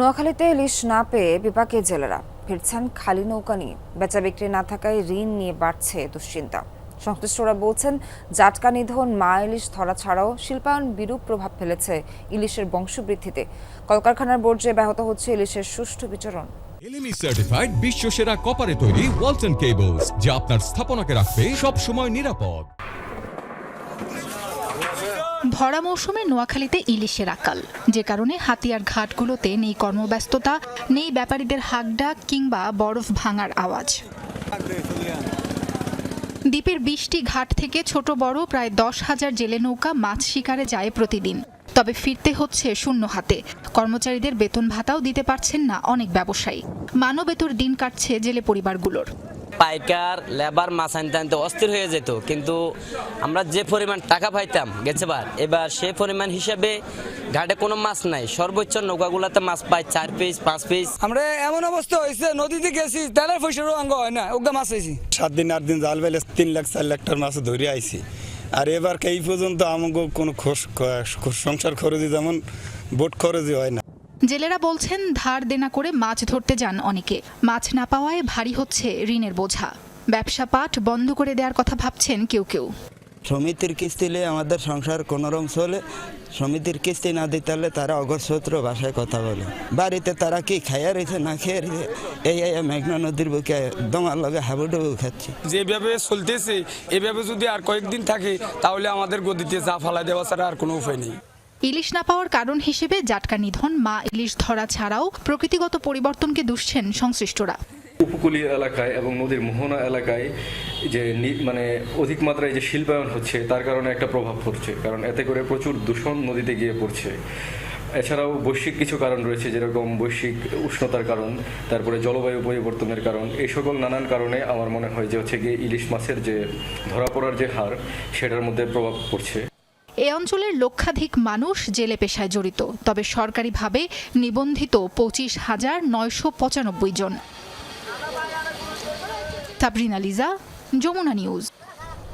নোয়াখালীতে ইলিশ না পেয়ে বিপাকে জেলেরা। ফিরছেন খালি নৌকা নিয়ে। বেচা বিক্রি না থাকায় ঋণ নিয়ে বাড়ছে দুশ্চিন্তা। সংশ্লিষ্টরা বলছেন, জাটকা নিধন, মা ইলিশ ধরা ছাড়াও শিল্পায়ন বিরূপ প্রভাব ফেলেছে ইলিশের বংশবৃদ্ধিতে। কলকারখানার বর্জ্যে ব্যাহত হচ্ছে ইলিশের সুষ্ঠু বিচরণ। এলএমই সার্টিফাইড বিশ্ব সেরা কপারে তৈরি ওয়ালটন কেবলস যা আপনার স্থাপনাকে রাখবে সব সময় নিরাপদ। ভরা মৌসুমে নোয়াখালীতে ইলিশের আকাল যে কারণে হাতিয়ার ঘাটগুলোতে নেই কর্মব্যস্ততা, নেই ব্যাপারীদের হাকডাক কিংবা বরফ ভাঙার আওয়াজ। দ্বীপের বিশটি ঘাট থেকে ছোট বড় প্রায় দশ হাজার জেলে নৌকা মাছ শিকারে যায় প্রতিদিন। তবে ফিরতে হচ্ছে শূন্য হাতে। কর্মচারীদের বেতন ভাতাও দিতে পারছেন না অনেক ব্যবসায়ী। মানবেতর দিন কাটছে জেলে পরিবারগুলোর। পাইকার লেবার মাছ আনতে আনতে অস্থির হয়ে যেত। কিন্তু আমরা যে পরিমাণ টাকা পাইতাম গেছেবার এবার সে পরিমাণ হিসাবে ঘাটে কোনো মাছ নাই। সর্বোচ্চ নৌকাগুলোতে মাছ পাই চার পিস পাঁচ পিস। আমরা এমন অবস্থা হয়েছে নদীতে গেছি তেলের পয়সারও অঙ্গ হয় না ওগা মাছ হয়েছি সাত দিন আট দিন জাল বেলে তিন লাখ চার লাখ টাকার মাছ ধরে আইছি। আর এবার এই পর্যন্ত আমাকে কোনো সংসার খরচই যেমন বোট খরচই হয় না। জেলেরা বলছেন ধার দেনা করে মাছ ধরতে যান অনেকে। মাছ না পাওয়ায় ভারী হচ্ছে ঋণের বোঝা। ব্যবসা পাট বন্ধ করে দেওয়ার কথা ভাবছেন কেউ কেউ। সমিতির কিস্তিলে আমাদের সংসার কোনোরকম চলে। সমিতির কিস্তি না দিতে হলে তারা অগরসূত্র ভাষায় কথা বলে। বাড়িতে তারা কি খাইয়া রয়েছে না খেয়ে রয়েছে এই এই মেঘনা নদীর বুকে দমার লগে হাবুডুবু খাচ্ছি। যেভাবে চলতেছে এভাবে যদি আর কয়েকদিন থাকে তাহলে আমাদের গদিতে যা ফালা দেওয়া ছাড়া আর কোনো উপায় নেই। ইলিশ না পাওয়ার কারণ হিসেবে জাটকা নিধন, মা ইলিশ ধরা ছাড়াও প্রকৃতিগত পরিবর্তনকে দুষছেন সংশ্লিষ্টরা। উপকূলীয় এলাকায় এবং নদীর মোহনা এলাকায় যে মানে অধিক মাত্রায় যে শিল্পায়ন হচ্ছে, তার কারণে একটা প্রভাব পড়ছে। কারণ এতে করে প্রচুর দূষণ নদীতে গিয়ে পড়ছে। এছাড়াও বৈশ্বিক কিছু কারণ রয়েছে, যেরকম বৈশ্বিক উষ্ণতার কারণ, তারপরে জলবায়ু পরিবর্তনের কারণ। এই সকল নানান কারণে আমার মনে হয় যে হচ্ছে গিয়ে ইলিশ মাছের যে ধরা পড়ার যে হার, সেটার মধ্যে প্রভাব পড়ছে। এ অঞ্চলের লক্ষাধিক মানুষ জেলে পেশায় জড়িত, তবে সরকারিভাবে নিবন্ধিত পঁচিশ হাজার নয়শো পঁচানব্বই জন। তাবরিনা লিজা যমুনা নিউজ।